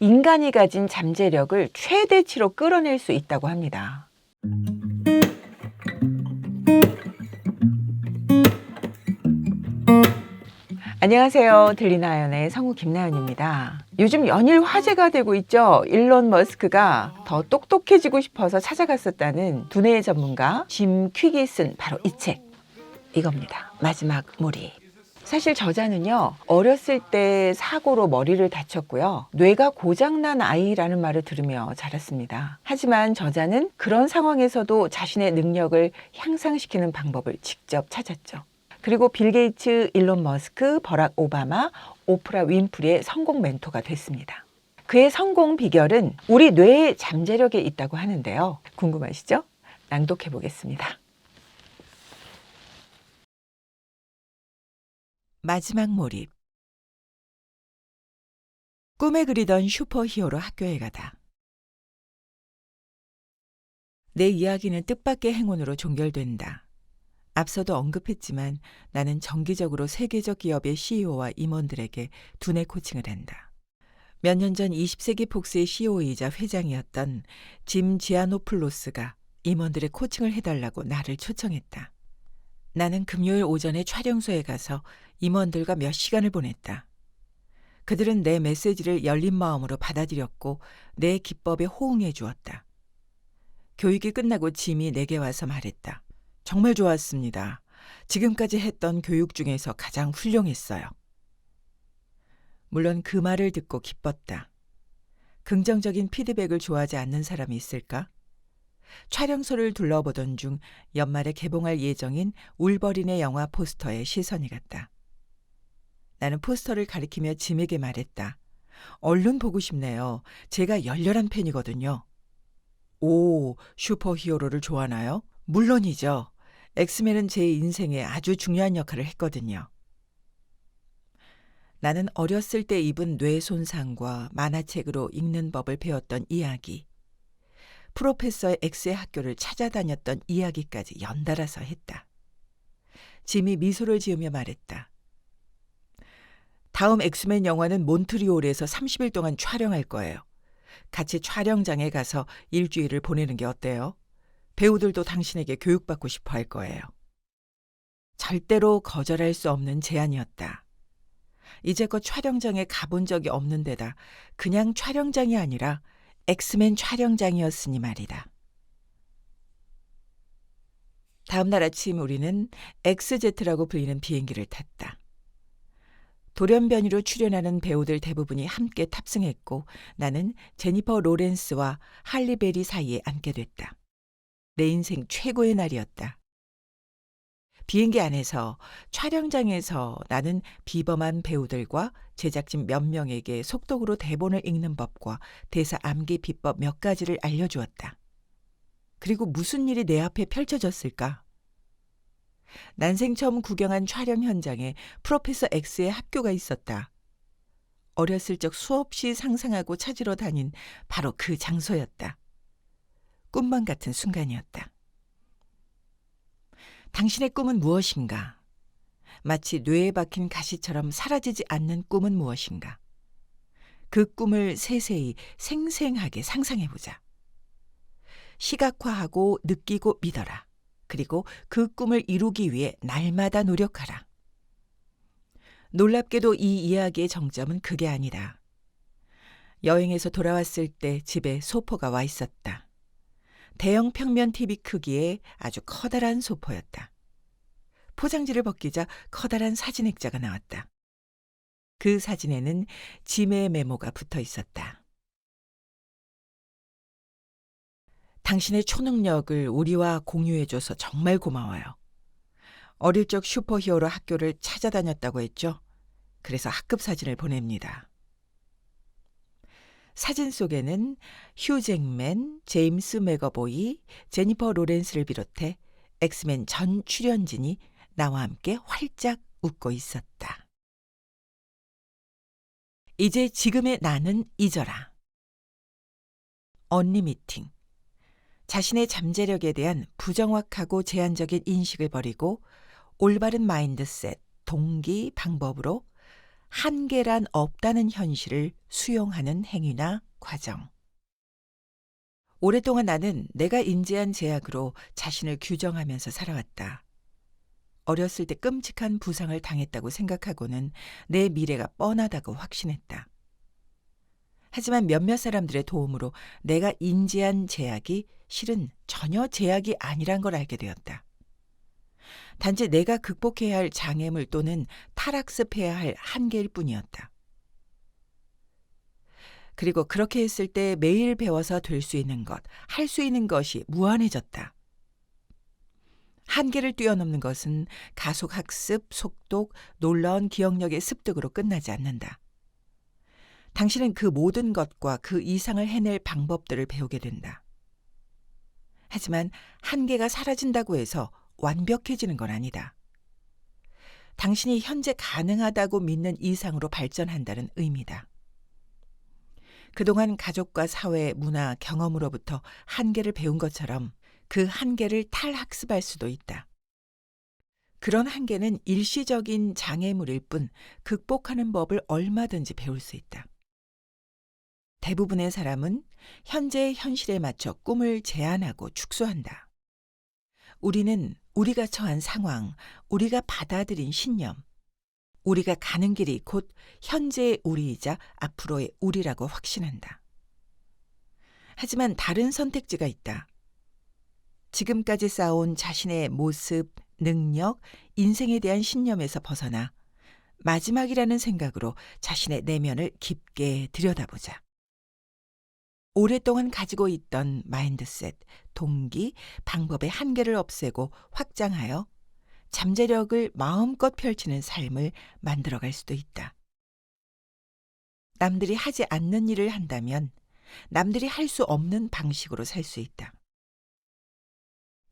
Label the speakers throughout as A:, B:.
A: 인간이 가진 잠재력을 최대치로 끌어낼 수 있다고 합니다. 안녕하세요. 들리나연의 성우 김나연입니다. 요즘 연일 화제가 되고 있죠. 일론 머스크가 더 똑똑해지고 싶어서 찾아갔었다는 두뇌 전문가 짐 퀵이 쓴 바로 이 책. 이겁니다. 마지막 무리. 사실 저자는요, 어렸을 때 사고로 머리를 다쳤고요. 뇌가 고장난 아이라는 말을 들으며 자랐습니다. 하지만 저자는 그런 상황에서도 자신의 능력을 향상시키는 방법을 직접 찾았죠. 그리고 빌 게이츠, 일론 머스크, 버락 오바마, 오프라 윈프리의 성공 멘토가 됐습니다. 그의 성공 비결은 우리 뇌의 잠재력에 있다고 하는데요. 궁금하시죠? 낭독해 보겠습니다. 마지막 몰입. 꿈에 그리던 슈퍼히어로 학교에 가다. 내 이야기는 뜻밖의 행운으로 종결된다. 앞서도 언급했지만 나는 정기적으로 세계적 기업의 CEO와 임원들에게 두뇌 코칭을 한다. 몇 년 전 20세기 폭스의 CEO이자 회장이었던 짐 지아노플로스가 임원들의 코칭을 해달라고 나를 초청했다. 나는 금요일 오전에 촬영소에 가서 임원들과 몇 시간을 보냈다. 그들은 내 메시지를 열린 마음으로 받아들였고 내 기법에 호응해 주었다. 교육이 끝나고 짐이 내게 와서 말했다. 정말 좋았습니다. 지금까지 했던 교육 중에서 가장 훌륭했어요. 물론 그 말을 듣고 기뻤다. 긍정적인 피드백을 좋아하지 않는 사람이 있을까? 촬영소를 둘러보던 중 연말에 개봉할 예정인 울버린의 영화 포스터에 시선이 갔다. 나는 포스터를 가리키며 짐에게 말했다. 얼른 보고 싶네요. 제가 열렬한 팬이거든요. 오, 슈퍼 히어로를 좋아하나요? 물론이죠. 엑스맨은 제 인생에 아주 중요한 역할을 했거든요. 나는 어렸을 때 입은 뇌 손상과 만화책으로 읽는 법을 배웠던 이야기, 프로페서 X의 학교를 찾아다녔던 이야기까지 연달아서 했다. 짐이 미소를 지으며 말했다. 다음 엑스맨 영화는 몬트리올에서 30일 동안 촬영할 거예요. 같이 촬영장에 가서 일주일을 보내는 게 어때요? 배우들도 당신에게 교육받고 싶어 할 거예요. 절대로 거절할 수 없는 제안이었다. 이제껏 촬영장에 가본 적이 없는 데다 그냥 촬영장이 아니라 엑스맨 촬영장이었으니 말이다. 다음 날 아침 우리는 엑스제트라고 불리는 비행기를 탔다. 돌연변이로 출연하는 배우들 대부분이 함께 탑승했고 나는 제니퍼 로렌스와 할리베리 사이에 앉게 됐다. 내 인생 최고의 날이었다. 비행기 안에서 촬영장에서 나는 비범한 배우들과 제작진 몇 명에게 속독으로 대본을 읽는 법과 대사 암기 비법 몇 가지를 알려주었다. 그리고 무슨 일이 내 앞에 펼쳐졌을까? 난생 처음 구경한 촬영 현장에 프로페서 X의 학교가 있었다. 어렸을 적 수없이 상상하고 찾으러 다닌 바로 그 장소였다. 꿈만 같은 순간이었다. 당신의 꿈은 무엇인가? 마치 뇌에 박힌 가시처럼 사라지지 않는 꿈은 무엇인가? 그 꿈을 세세히 생생하게 상상해보자. 시각화하고 느끼고 믿어라. 그리고 그 꿈을 이루기 위해 날마다 노력하라. 놀랍게도 이 이야기의 정점은 그게 아니다. 여행에서 돌아왔을 때 집에 소포가 와 있었다. 대형 평면 TV 크기의 아주 커다란 소포였다. 포장지를 벗기자 커다란 사진 액자가 나왔다. 그 사진에는 짐의 메모가 붙어 있었다. 당신의 초능력을 우리와 공유해줘서 정말 고마워요. 어릴 적 슈퍼히어로 학교를 찾아다녔다고 했죠. 그래서 학급 사진을 보냅니다. 사진 속에는 휴 잭맨, 제임스 맥어보이, 제니퍼 로렌스를 비롯해 엑스맨 전 출연진이 나와 함께 활짝 웃고 있었다. 이제 지금의 나는 잊어라. 언니 미팅. 자신의 잠재력에 대한 부정확하고 제한적인 인식을 버리고 올바른 마인드셋, 동기, 방법으로 한계란 없다는 현실을 수용하는 행위나 과정. 오랫동안 나는 내가 인지한 제약으로 자신을 규정하면서 살아왔다. 어렸을 때 끔찍한 부상을 당했다고 생각하고는 내 미래가 뻔하다고 확신했다. 하지만 몇몇 사람들의 도움으로 내가 인지한 제약이 실은 전혀 제약이 아니란 걸 알게 되었다. 단지 내가 극복해야 할 장애물 또는 탈학습해야 할 한계일 뿐이었다. 그리고 그렇게 했을 때 매일 배워서 될 수 있는 것, 할 수 있는 것이 무한해졌다. 한계를 뛰어넘는 것은 가속 학습, 속독, 놀라운 기억력의 습득으로 끝나지 않는다. 당신은 그 모든 것과 그 이상을 해낼 방법들을 배우게 된다. 하지만 한계가 사라진다고 해서 완벽해지는 건 아니다. 당신이 현재 가능하다고 믿는 이상으로 발전한다는 의미다. 그동안 가족과 사회, 문화, 경험으로부터 한계를 배운 것처럼 그 한계를 탈학습할 수도 있다. 그런 한계는 일시적인 장애물일 뿐 극복하는 법을 얼마든지 배울 수 있다. 대부분의 사람은 현재의 현실에 맞춰 꿈을 제한하고 축소한다. 우리는 우리가 처한 상황, 우리가 받아들인 신념, 우리가 가는 길이 곧 현재의 우리이자 앞으로의 우리라고 확신한다. 하지만 다른 선택지가 있다. 지금까지 쌓아온 자신의 모습, 능력, 인생에 대한 신념에서 벗어나 마지막이라는 생각으로 자신의 내면을 깊게 들여다보자. 오랫동안 가지고 있던 마인드셋, 동기, 방법의 한계를 없애고 확장하여 잠재력을 마음껏 펼치는 삶을 만들어갈 수도 있다. 남들이 하지 않는 일을 한다면 남들이 할 수 없는 방식으로 살 수 있다.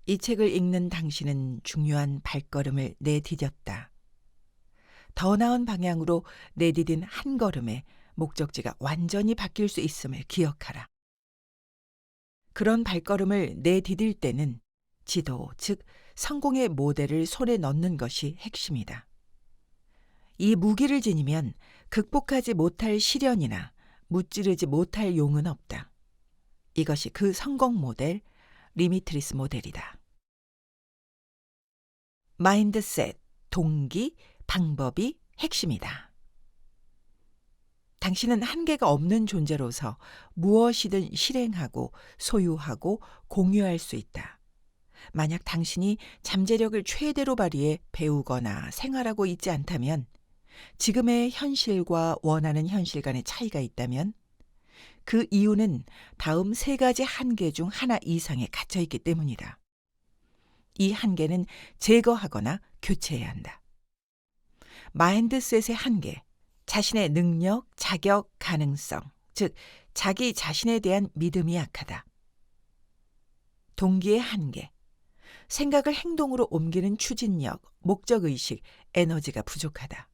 A: 이 책을 읽는 당신은 중요한 발걸음을 내디뎠다. 더 나은 방향으로 내디딘 한 걸음에 목적지가 완전히 바뀔 수 있음을 기억하라. 그런 발걸음을 내디딜 때는 지도, 즉 성공의 모델을 손에 넣는 것이 핵심이다. 이 무기를 지니면 극복하지 못할 시련이나 무찌르지 못할 용은 없다. 이것이 그 성공 모델, 리미트리스 모델이다. 마인드셋, 동기, 방법이 핵심이다. 당신은 한계가 없는 존재로서 무엇이든 실행하고 소유하고 공유할 수 있다. 만약 당신이 잠재력을 최대로 발휘해 배우거나 생활하고 있지 않다면 지금의 현실과 원하는 현실 간의 차이가 있다면 그 이유는 다음 세 가지 한계 중 하나 이상에 갇혀 있기 때문이다. 이 한계는 제거하거나 교체해야 한다. 마인드셋의 한계, 자신의 능력, 자격, 가능성, 즉 자기 자신에 대한 믿음이 약하다. 동기의 한계, 생각을 행동으로 옮기는 추진력, 목적의식, 에너지가 부족하다.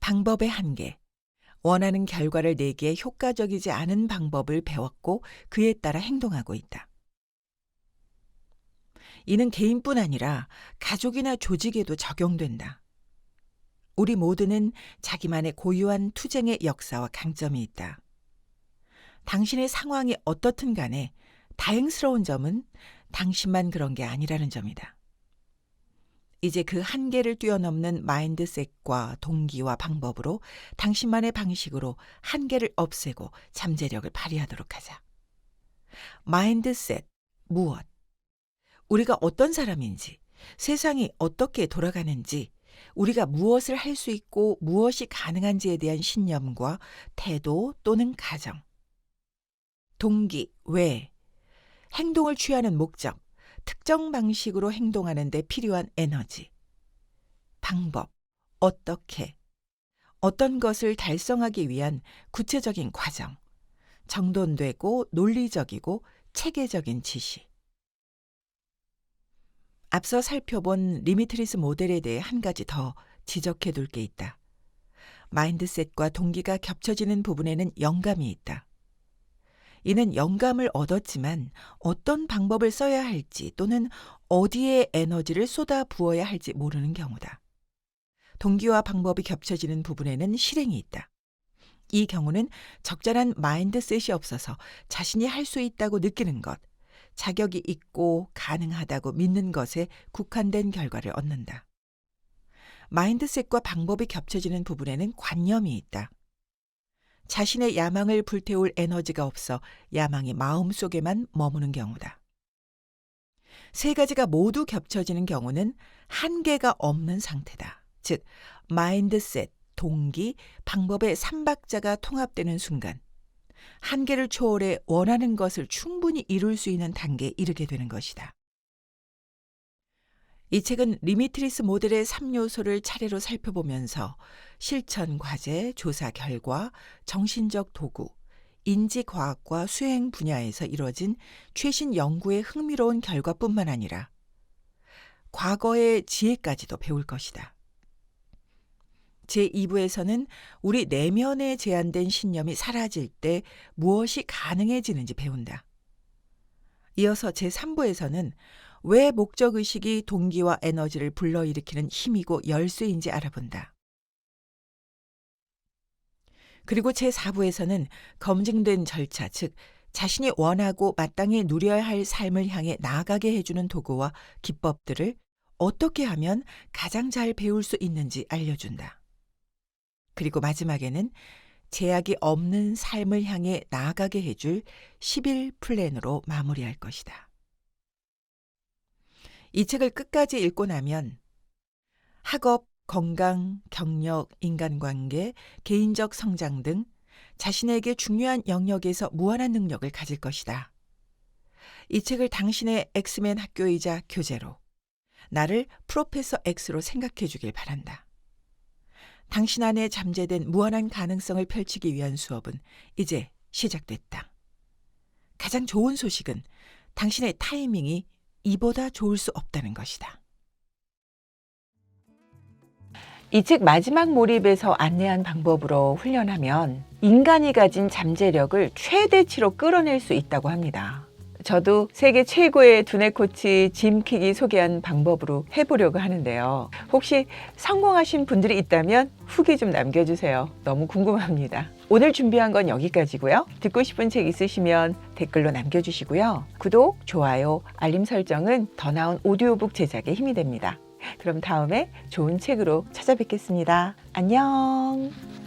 A: 방법의 한계, 원하는 결과를 내기에 효과적이지 않은 방법을 배웠고 그에 따라 행동하고 있다. 이는 개인뿐 아니라 가족이나 조직에도 적용된다. 우리 모두는 자기만의 고유한 투쟁의 역사와 강점이 있다. 당신의 상황이 어떻든 간에 다행스러운 점은 당신만 그런 게 아니라는 점이다. 이제 그 한계를 뛰어넘는 마인드셋과 동기와 방법으로 당신만의 방식으로 한계를 없애고 잠재력을 발휘하도록 하자. 마인드셋, 무엇? 우리가 어떤 사람인지, 세상이 어떻게 돌아가는지, 우리가 무엇을 할 수 있고 무엇이 가능한지에 대한 신념과 태도 또는 가정. 동기, 왜, 행동을 취하는 목적, 특정 방식으로 행동하는 데 필요한 에너지. 방법, 어떻게, 어떤 것을 달성하기 위한 구체적인 과정, 정돈되고 논리적이고 체계적인 지시. 앞서 살펴본 리미트리스 모델에 대해 한 가지 더 지적해 둘 게 있다. 마인드셋과 동기가 겹쳐지는 부분에는 영감이 있다. 이는 영감을 얻었지만 어떤 방법을 써야 할지 또는 어디에 에너지를 쏟아 부어야 할지 모르는 경우다. 동기와 방법이 겹쳐지는 부분에는 실행이 있다. 이 경우는 적절한 마인드셋이 없어서 자신이 할 수 있다고 느끼는 것, 자격이 있고 가능하다고 믿는 것에 국한된 결과를 얻는다. 마인드셋과 방법이 겹쳐지는 부분에는 관념이 있다. 자신의 야망을 불태울 에너지가 없어 야망이 마음속에만 머무는 경우다. 세 가지가 모두 겹쳐지는 경우는 한계가 없는 상태다. 즉, 마인드셋, 동기, 방법의 삼박자가 통합되는 순간 한계를 초월해 원하는 것을 충분히 이룰 수 있는 단계에 이르게 되는 것이다. 이 책은 리미트리스 모델의 3요소를 차례로 살펴보면서 실천 과제, 조사 결과, 정신적 도구, 인지과학과 수행 분야에서 이뤄진 최신 연구의 흥미로운 결과뿐만 아니라 과거의 지혜까지도 배울 것이다. 제2부에서는 우리 내면에 제한된 신념이 사라질 때 무엇이 가능해지는지 배운다. 이어서 제3부에서는 왜 목적의식이 동기와 에너지를 불러일으키는 힘이고 열쇠인지 알아본다. 그리고 제4부에서는 검증된 절차, 즉, 자신이 원하고 마땅히 누려야 할 삶을 향해 나아가게 해주는 도구와 기법들을 어떻게 하면 가장 잘 배울 수 있는지 알려준다. 그리고 마지막에는 제약이 없는 삶을 향해 나아가게 해줄 10일 플랜으로 마무리할 것이다. 이 책을 끝까지 읽고 나면 학업, 건강, 경력, 인간관계, 개인적 성장 등 자신에게 중요한 영역에서 무한한 능력을 가질 것이다. 이 책을 당신의 엑스맨 학교이자 교재로 나를 프로페서 X로 생각해 주길 바란다. 당신 안에 잠재된 무한한 가능성을 펼치기 위한 수업은 이제 시작됐다. 가장 좋은 소식은 당신의 타이밍이 이보다 좋을 수 없다는 것이다. 이 책 마지막 몰입에서 안내한 방법으로 훈련하면 인간이 가진 잠재력을 최대치로 끌어낼 수 있다고 합니다. 저도 세계 최고의 두뇌 코치 짐 킥이 소개한 방법으로 해보려고 하는데요. 혹시 성공하신 분들이 있다면 후기 좀 남겨주세요. 너무 궁금합니다. 오늘 준비한 건 여기까지고요. 듣고 싶은 책 있으시면 댓글로 남겨주시고요. 구독, 좋아요, 알림 설정은 더 나은 오디오북 제작에 힘이 됩니다. 그럼 다음에 좋은 책으로 찾아뵙겠습니다. 안녕!